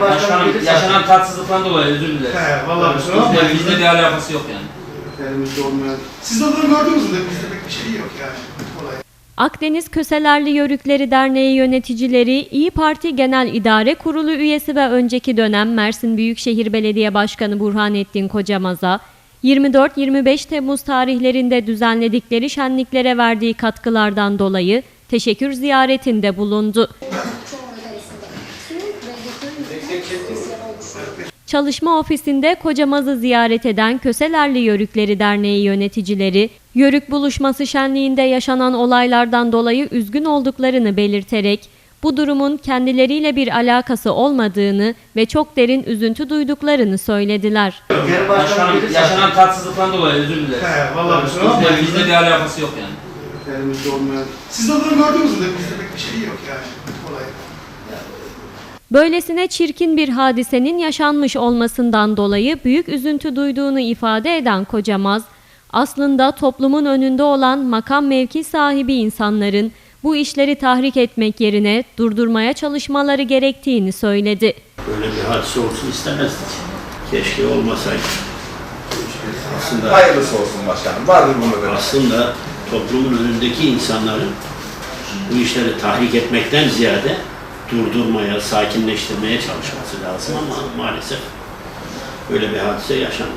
Başkanım yaşanan tatsızlıktan dolayı özür dileriz. He, vallahi Bizde- kusura bakmayın. Bizde bir alakası yok yani. Elimizde olmayan. Siz de onu gördünüz mü? Bizde pek bir şey yok yani. Olay. Akdeniz Köselerli Yörükleri Derneği yöneticileri İyi Parti Genel İdare Kurulu üyesi ve önceki dönem Mersin Büyükşehir Belediye Başkanı Burhanettin Kocamaz'a 24-25 Temmuz tarihlerinde düzenledikleri şenliklere verdiği katkılardan dolayı teşekkür ziyaretinde bulundu. Çalışma ofisinde Kocamaz'ı ziyaret eden Köselerli Yörükleri Derneği yöneticileri, Yörük buluşması şenliğinde yaşanan olaylardan dolayı üzgün olduklarını belirterek, bu durumun kendileriyle bir alakası olmadığını ve çok derin üzüntü duyduklarını söylediler. Başkanım yaşanan tatsızlıktan dolayı özür dileriz. He, vallahi kusura Bizde, bizde bir alakası yok yani. Elimizde olmayan. Siz de onu gördünüz mü? Bizde pek bir şey yok yani. Olay. Böylesine çirkin bir hadisenin yaşanmış olmasından dolayı büyük üzüntü duyduğunu ifade eden Kocamaz, aslında toplumun önünde olan makam mevki sahibi insanların bu işleri tahrik etmek yerine durdurmaya çalışmaları gerektiğini söyledi. Böyle bir hadise olsun istemezdik. Keşke olmasaydı. Aslında Hayırlısı olsun başkanım. Vardır bunda da. aslında toplumun önündeki insanların bu işleri tahrik etmekten ziyade durdurmaya, sakinleştirmeye çalışması lazım ama maalesef böyle bir hadise yaşandı.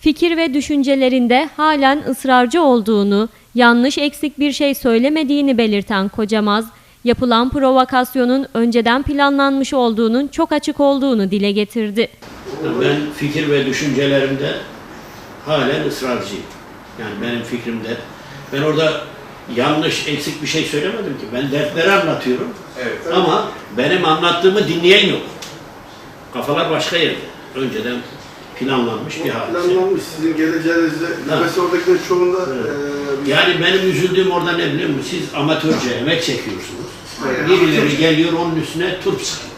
Fikir ve düşüncelerinde halen ısrarcı olduğunu, yanlış eksik bir şey söylemediğini belirten Kocamaz, yapılan provokasyonun önceden planlanmış olduğunun çok açık olduğunu dile getirdi. Ben fikir ve düşüncelerimde halen ısrarcıyım. Yani benim fikrimde ben orada yanlış, eksik bir şey söylemedim ki. Ben dertleri anlatıyorum. Evet. Ama benim anlattığımı dinleyen yok. Kafalar başka yerde. Önceden planlanmış bir hadise. Planlanmış sizin geleceğinizde. Mesela oradakilerin çoğunda Evet. eee, Yani benim üzüldüğüm orada ne biliyor musun? Siz amatörce emek çekiyorsunuz. Evet. Birileri geliyor onun üstüne turp sıkıyor.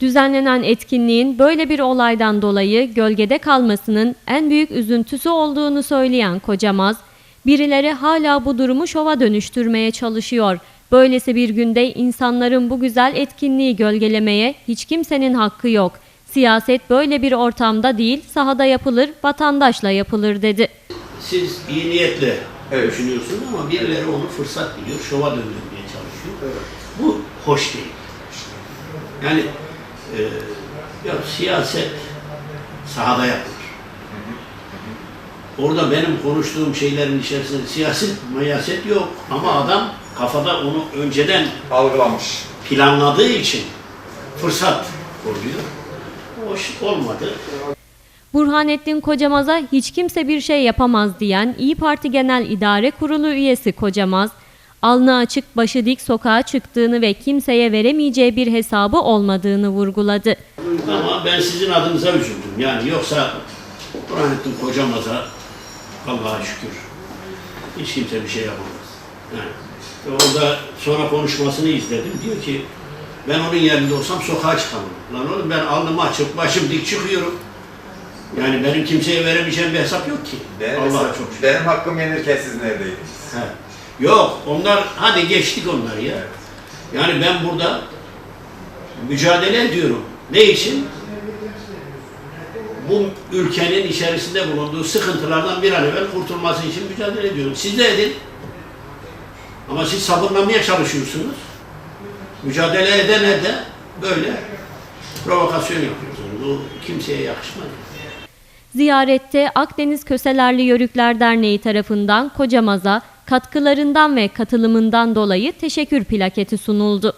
Düzenlenen etkinliğin böyle bir olaydan dolayı gölgede kalmasının en büyük üzüntüsü olduğunu söyleyen Kocamaz, birileri hala bu durumu şova dönüştürmeye çalışıyor. Böylesi bir günde insanların bu güzel etkinliği gölgelemeye hiç kimsenin hakkı yok. Siyaset böyle bir ortamda değil, sahada yapılır, vatandaşla yapılır dedi. Siz iyi niyetle Evet. düşünüyorsunuz ama birileri onu fırsat biliyor, şova döndürmeye çalışıyor. Bu hoş değil. Yani e, ya siyaset sahada yapılır. Orada benim konuştuğum şeylerin içerisinde siyaset, mayaset yok. Ama adam kafada onu önceden Algılamış. planladığı için fırsat oluyor. Hoş olmadı. Burhanettin Kocamaz'a hiç kimse bir şey yapamaz diyen İyi Parti Genel İdare Kurulu üyesi Kocamaz, alnı açık başı dik sokağa çıktığını ve kimseye veremeyeceği bir hesabı olmadığını vurguladı. Ama ben sizin adınıza üzüldüm. Yani yoksa Burhanettin Kocamaz'a Allah'a şükür hiç kimse bir şey yapamaz. Yani orada sonra konuşmasını izledim. Diyor ki ben onun yerinde olsam sokağa çıkamam. Lan oğlum ben alnımı açıp başım dik çıkıyorum. Yani benim kimseye veremeyeceğim bir hesap yok ki. Benim, Allah'a çok şükür. benim hakkım yenirken siz neredeydiniz? He. Yok onlar hadi geçtik onları ya. Yani ben burada mücadele ediyorum. Ne için? Bu ülkenin içerisinde bulunduğu sıkıntılardan bir an evvel kurtulması için mücadele ediyorum. Siz de edin. Ama siz sabırlamaya çalışıyorsunuz. Mücadele edene de böyle provokasyon yapıyorsunuz. Bu kimseye yakışmaz. Ziyarette Akdeniz Köselerli Yörükler Derneği tarafından Kocamaz'a katkılarından ve katılımından dolayı teşekkür plaketi sunuldu.